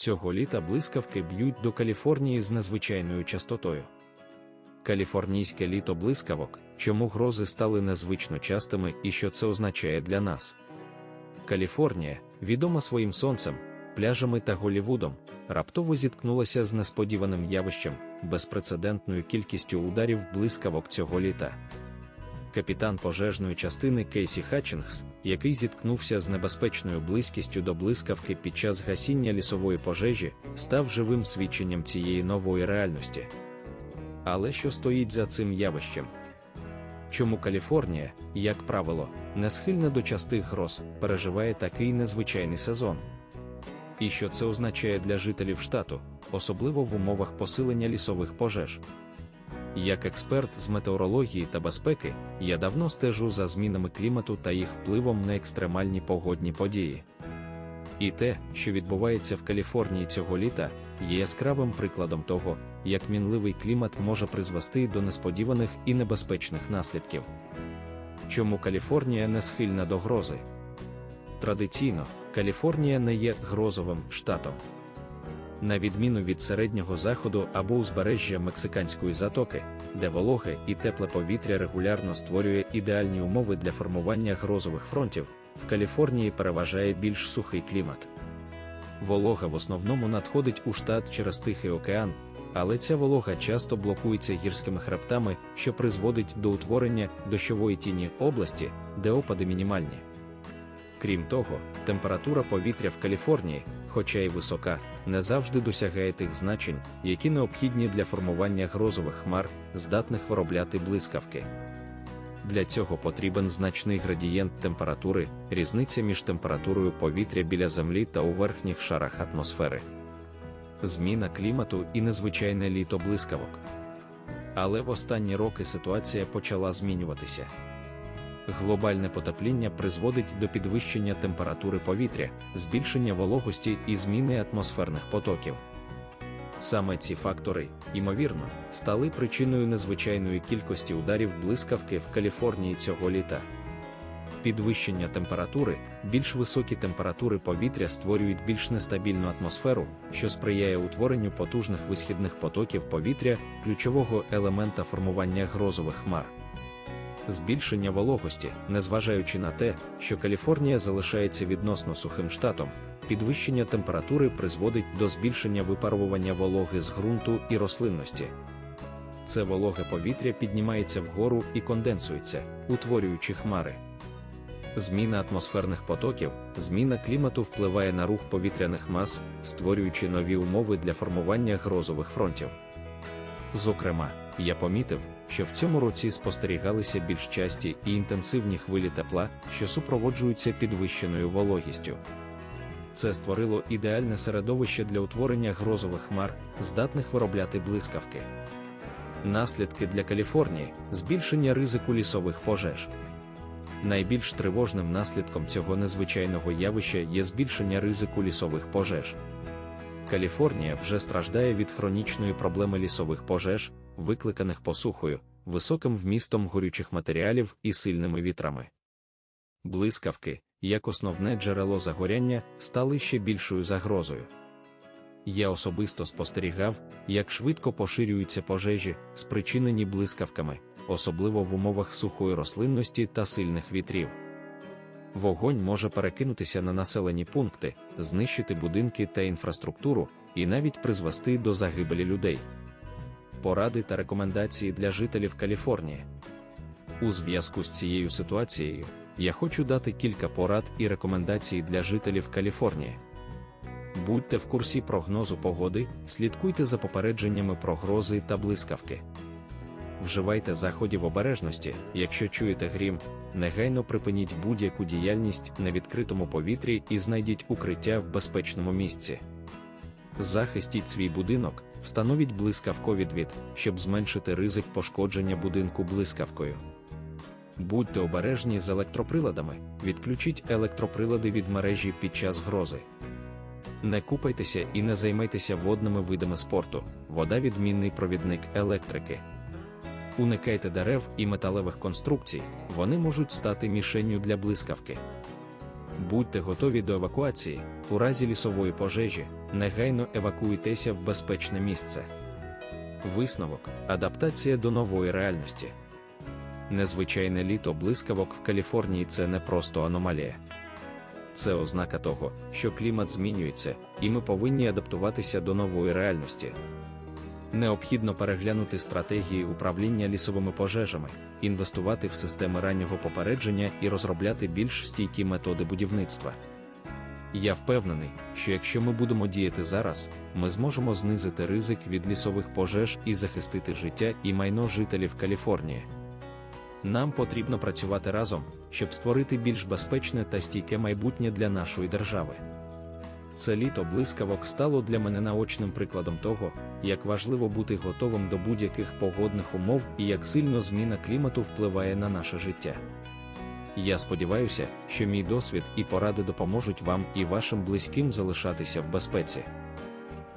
Цього літа блискавки б'ють до Каліфорнії з незвичайною частотою. Каліфорнійське літо блискавок, чому грози стали незвично частими і що це означає для нас. Каліфорнія, відома своїм сонцем, пляжами та Голівудом, раптово зіткнулася з несподіваним явищем, безпрецедентною кількістю ударів блискавок цього літа. Капітан пожежної частини Кейсі Хатчингс, який зіткнувся з небезпечною близькістю до блискавки під час гасіння лісової пожежі, став живим свідченням цієї нової реальності. Але що стоїть за цим явищем? Чому Каліфорнія, як правило, не схильна до частих гроз, переживає такий незвичайний сезон? І що це означає для жителів штату, особливо в умовах посилення лісових пожеж? Як експерт з метеорології та безпеки, я давно стежу за змінами клімату та їх впливом на екстремальні погодні події. І те, що відбувається в Каліфорнії цього літа, є яскравим прикладом того, як мінливий клімат може призвести до несподіваних і небезпечних наслідків. Чому Каліфорнія не схильна до грози? Традиційно, Каліфорнія не є грозовим штатом. На відміну від середнього заходу або узбережжя Мексиканської затоки, де вологе і тепле повітря регулярно створює ідеальні умови для формування грозових фронтів, в Каліфорнії переважає більш сухий клімат. Волога в основному надходить у штат через Тихий океан, але ця волога часто блокується гірськими хребтами, що призводить до утворення дощової тіні області, де опади мінімальні. Крім того, температура повітря в Каліфорнії, хоча й висока, не завжди досягає тих значень, які необхідні для формування грозових хмар, здатних виробляти блискавки. Для цього потрібен значний градієнт температури, різниця між температурою повітря біля землі та у верхніх шарах атмосфери. Зміна клімату і незвичайне літо блискавок. Але в останні роки ситуація почала змінюватися. Глобальне потепління призводить до підвищення температури повітря, збільшення вологості і зміни атмосферних потоків. Саме ці фактори, ймовірно, стали причиною незвичайної кількості ударів блискавки в Каліфорнії цього літа. Підвищення температури, більш високі температури повітря створюють більш нестабільну атмосферу, що сприяє утворенню потужних висхідних потоків повітря, ключового елемента формування грозових хмар. Збільшення вологості, незважаючи на те, що Каліфорнія залишається відносно сухим штатом, підвищення температури призводить до збільшення випарування вологи з ґрунту і рослинності. Це вологе повітря піднімається вгору і конденсується, утворюючи хмари. Зміна атмосферних потоків, зміна клімату впливає на рух повітряних мас, створюючи нові умови для формування грозових фронтів. Зокрема, я помітив, що в цьому році спостерігалися більш часті і інтенсивні хвилі тепла, що супроводжуються підвищеною вологістю. Це створило ідеальне середовище для утворення грозових хмар, здатних виробляти блискавки. Наслідки для Каліфорнії збільшення ризику лісових пожеж. Найбільш тривожним наслідком цього незвичайного явища є збільшення ризику лісових пожеж. Каліфорнія вже страждає від хронічної проблеми лісових пожеж, викликаних посухою, високим вмістом горючих матеріалів і сильними вітрами. Блискавки, як основне джерело загоряння, стали ще більшою загрозою. Я особисто спостерігав, як швидко поширюються пожежі, спричинені блискавками, особливо в умовах сухої рослинності та сильних вітрів. Вогонь може перекинутися на населені пункти, знищити будинки та інфраструктуру, і навіть призвести до загибелі людей. Поради та рекомендації для жителів Каліфорнії. У зв'язку з цією ситуацією я хочу дати кілька порад і рекомендацій для жителів Каліфорнії. Будьте в курсі прогнозу погоди, слідкуйте за попередженнями про грози та блискавки. Вживайте заходів обережності, якщо чуєте грім, негайно припиніть будь-яку діяльність на відкритому повітрі і знайдіть укриття в безпечному місці. Захистіть свій будинок, встановіть блискавкові відвід, щоб зменшити ризик пошкодження будинку блискавкою. Будьте обережні з електроприладами, відключіть електроприлади від мережі під час грози. Не купайтеся і не займайтеся водними видами спорту, вода відмінний провідник електрики. Уникайте дерев і металевих конструкцій, вони можуть стати мішенню для блискавки. Будьте готові до евакуації, У разі лісової пожежі негайно евакуйтеся в безпечне місце. Висновок адаптація до нової реальності. Незвичайне літо блискавок в Каліфорнії це не просто аномалія. Це ознака того, що клімат змінюється, і ми повинні адаптуватися до нової реальності. Необхідно переглянути стратегії управління лісовими пожежами, інвестувати в системи раннього попередження і розробляти більш стійкі методи будівництва. Я впевнений, що якщо ми будемо діяти зараз, ми зможемо знизити ризик від лісових пожеж і захистити життя і майно жителів Каліфорнії. Нам потрібно працювати разом, щоб створити більш безпечне та стійке майбутнє для нашої держави. Це літо блискавок стало для мене наочним прикладом того, як важливо бути готовим до будь-яких погодних умов і як сильно зміна клімату впливає на наше життя. Я сподіваюся, що мій досвід і поради допоможуть вам і вашим близьким залишатися в безпеці.